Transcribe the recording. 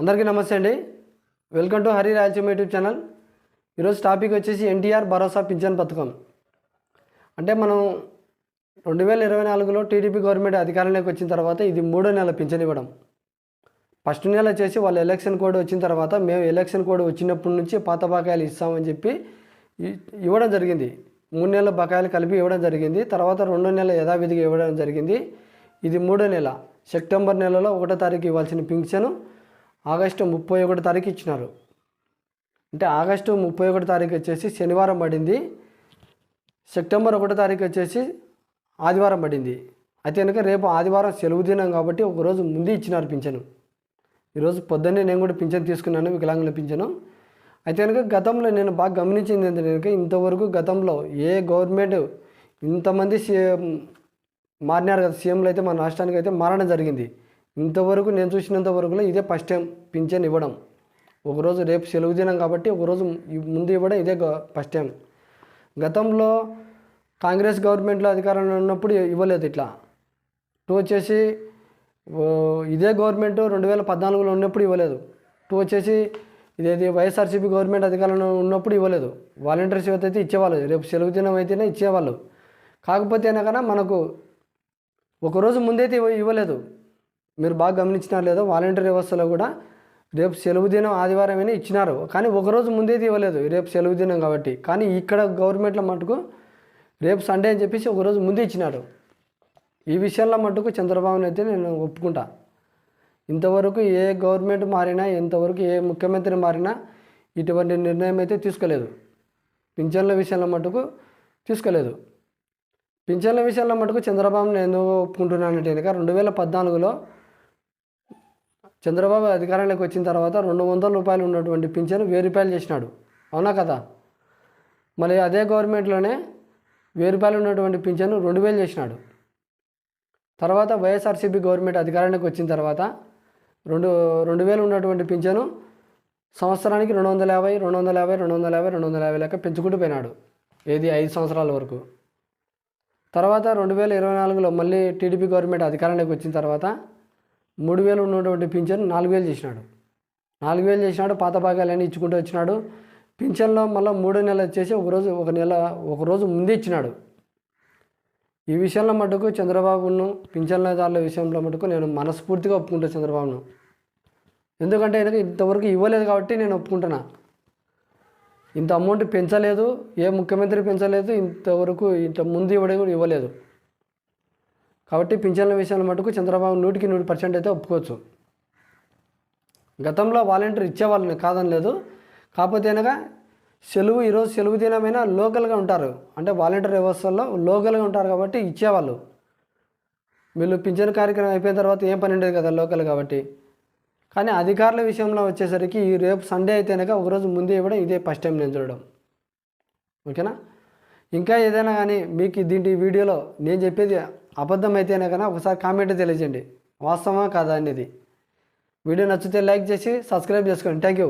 అందరికీ నమస్తే అండి. Welcome to Hari Rayalaseema YouTube channel ఈరోజు టాపిక్ వచ్చేసి ఎన్టీఆర్ భరోసా పింఛన్ పథకం. అంటే మనం రెండు వేల ఇరవై నాలుగులో టీడీపీ గవర్నమెంట్ అధికారంలోకి వచ్చిన తర్వాత ఇది మూడో నెల పింఛన్ ఇవ్వడం. ఫస్ట్ నెల చేసి వాళ్ళ ఎలక్షన్ కోడ్ వచ్చిన తర్వాత మేము ఎలక్షన్ కోడ్ వచ్చినప్పటి నుంచి పాత బకాయిలు ఇస్తామని చెప్పి ఇవ్వడం జరిగింది. మూడు నెలల బకాయిలు కలిపి ఇవ్వడం జరిగింది. తర్వాత రెండో నెల యథావిధిగా ఇవ్వడం జరిగింది. ఇది మూడో నెల. సెప్టెంబర్ నెలలో ఒకటో తారీఖు ఇవ్వాల్సిన పింఛను. ఆగస్టు ముప్పై ఒకటో తారీఖు ఇచ్చినారు. అంటే ఆగస్టు ముప్పై ఒకటో తారీఖు వచ్చేసి శనివారం పడింది. సెప్టెంబర్ ఒకటో తారీఖు వచ్చేసి ఆదివారం పడింది. అయితే కనుక రేపు ఆదివారం సెలవు దినం కాబట్టి ఒకరోజు ముందే ఇచ్చినారు పింఛను. ఈరోజు పొద్దున్నే నేను కూడా పింఛను తీసుకున్నాను వికలాంగుల పింఛను. అయితే కనుక గతంలో నేను బాగా గమనించింది ఏంటంటే కనుక ఇంతవరకు గతంలో ఏ గవర్నమెంట్ ఇంతమంది సీఎం మారినారు కదా సీఎంలు అయితే మన రాష్ట్రానికి అయితే మారడం జరిగింది. ఇంతవరకు నేను చూసినంత వరకులో ఇదే ఫస్ట్ టైం పింఛన్ ఇవ్వడం. ఒకరోజు రేపు సెలవు దినం కాబట్టి ఒకరోజు ముందు ఇవ్వడం ఇదే ఫస్ట్ టైం గతంలో కాంగ్రెస్ గవర్నమెంట్లో అధికారంలో ఉన్నప్పుడు ఇవ్వలేదు ఇట్లా. టూ వచ్చేసి ఇదే గవర్నమెంట్ రెండు వేల పద్నాలుగులో ఉన్నప్పుడు ఇవ్వలేదు. టూ వచ్చేసి ఇదేది వైఎస్ఆర్సీపీ గవర్నమెంట్ అధికారంలో ఉన్నప్పుడు ఇవ్వలేదు. వాలంటీర్స్ అయితే ఇచ్చేవాళ్ళు. రేపు సెలవు దినం అయితేనే ఇచ్చేవాళ్ళు. కాకపోతే కన్నా మనకు ఒకరోజు ముందైతే ఇవ్వ ఇవ్వలేదు. మీరు బాగా గమనించినారు లేదో? వాలంటీర్ వ్యవస్థలో కూడా రేపు సెలవు దినం ఆదివారమైనా ఇచ్చినారు. కానీ ఒకరోజు ముందే ఇవ్వలేదు. రేపు సెలవు దినం కాబట్టి. కానీ ఇక్కడ గవర్నమెంట్లో మటుకు రేపు సండే అని చెప్పేసి ఒకరోజు ముందే ఇచ్చినారు. ఈ విషయంలో మటుకు చంద్రబాబుని అయితే నేను ఒప్పుకుంటా. ఇంతవరకు ఏ గవర్నమెంట్ మారినా ఇంతవరకు ఏ ముఖ్యమంత్రి మారినా ఇటువంటి నిర్ణయం అయితే తీసుకోలేదు. పింఛన్ల విషయంలో మటుకు తీసుకోలేదు. పింఛన్ల విషయంలో మటుకు చంద్రబాబు నేను ఒప్పుకుంటున్నానంటే కనుక రెండు వేల పద్నాలుగులో చంద్రబాబు అధికారంలోకి వచ్చిన తర్వాత రెండు వందల రూపాయలు ఉన్నటువంటి పింఛను వెయ్యి రూపాయలు చేసినాడు. అవునా కదా? మళ్ళీ అదే గవర్నమెంట్లోనే వెయ్యి రూపాయలు ఉన్నటువంటి పింఛను రెండు వేలు చేసినాడు. తర్వాత వైఎస్ఆర్సీపీ గవర్నమెంట్ అధికారానికి వచ్చిన తర్వాత రెండు రెండు వేలు ఉన్నటువంటి పింఛను సంవత్సరానికి రెండు వందల యాభై రెండు వందల యాభై రెండు వందల యాభై రెండు వందల యాభై లెక్క పెంచుకుంటూ పోయినాడు. ఏది? ఐదు సంవత్సరాల వరకు. తర్వాత రెండు వేల ఇరవై నాలుగులో మళ్ళీ టీడీపీ గవర్నమెంట్ అధికారంలోకి వచ్చిన తర్వాత మూడు వేలు ఉన్నటువంటి పింఛన్ నాలుగు వేలు చేసినాడు. నాలుగు వేలు చేసినాడు పాత భాగాలన్నీ ఇచ్చుకుంటూ వచ్చినాడు. పింఛన్లో మళ్ళీ మూడో నెల వచ్చేసి ఒకరోజు ఒక నెల ఒకరోజు ముందే ఇచ్చినాడు. ఈ విషయంలో మటుకు చంద్రబాబును పింఛన్లదారుల విషయంలో మటుకు నేను మనస్ఫూర్తిగా ఒప్పుకుంటాను చంద్రబాబును. ఎందుకంటే ఆయనకు ఇంతవరకు ఇవ్వలేదు కాబట్టి నేను ఒప్పుకుంటున్నా. ఇంత అమౌంట్ పెంచలేదు ఏ ముఖ్యమంత్రి పెంచలేదు ఇంతవరకు ఇంత ముందు ఇవ్వడం కూడా ఇవ్వలేదు. కాబట్టి పింఛన్ల విషయంలో మటుకు చంద్రబాబు నూటికి నూరు పర్సెంట్ అయితే ఒప్పుకోవచ్చు. గతంలో వాలంటీర్ ఇచ్చేవాళ్ళని కాదని లేదు. కాకపోతే అనగా సెలవు ఈరోజు సెలవు దినమైనా లోకల్గా ఉంటారు. అంటే వాలంటీర్ వ్యవస్థల్లో లోకల్గా ఉంటారు కాబట్టి ఇచ్చేవాళ్ళు. వీళ్ళు పింఛన్ కార్యక్రమం అయిపోయిన తర్వాత ఏం పని ఉండేది కదా లోకల్ కాబట్టి. కానీ అధికారుల విషయంలో వచ్చేసరికి ఈ రేపు సండే అయితేనక ఒకరోజు ముందే ఇవ్వడం ఇదే ఫస్ట్ టైం నేను చూడడం. ఓకేనా? ఇంకా ఏదైనా కానీ మీకు దీంట్లో వీడియోలో నేను చెప్పేది అబద్ధం అయితేనే కానీ ఒకసారి కామెంట్ తెలియజేయండి. వాస్తవమా కాదా అనేది? వీడియో నచ్చితే లైక్ చేసి సబ్స్క్రైబ్ చేసుకోండి. Thank you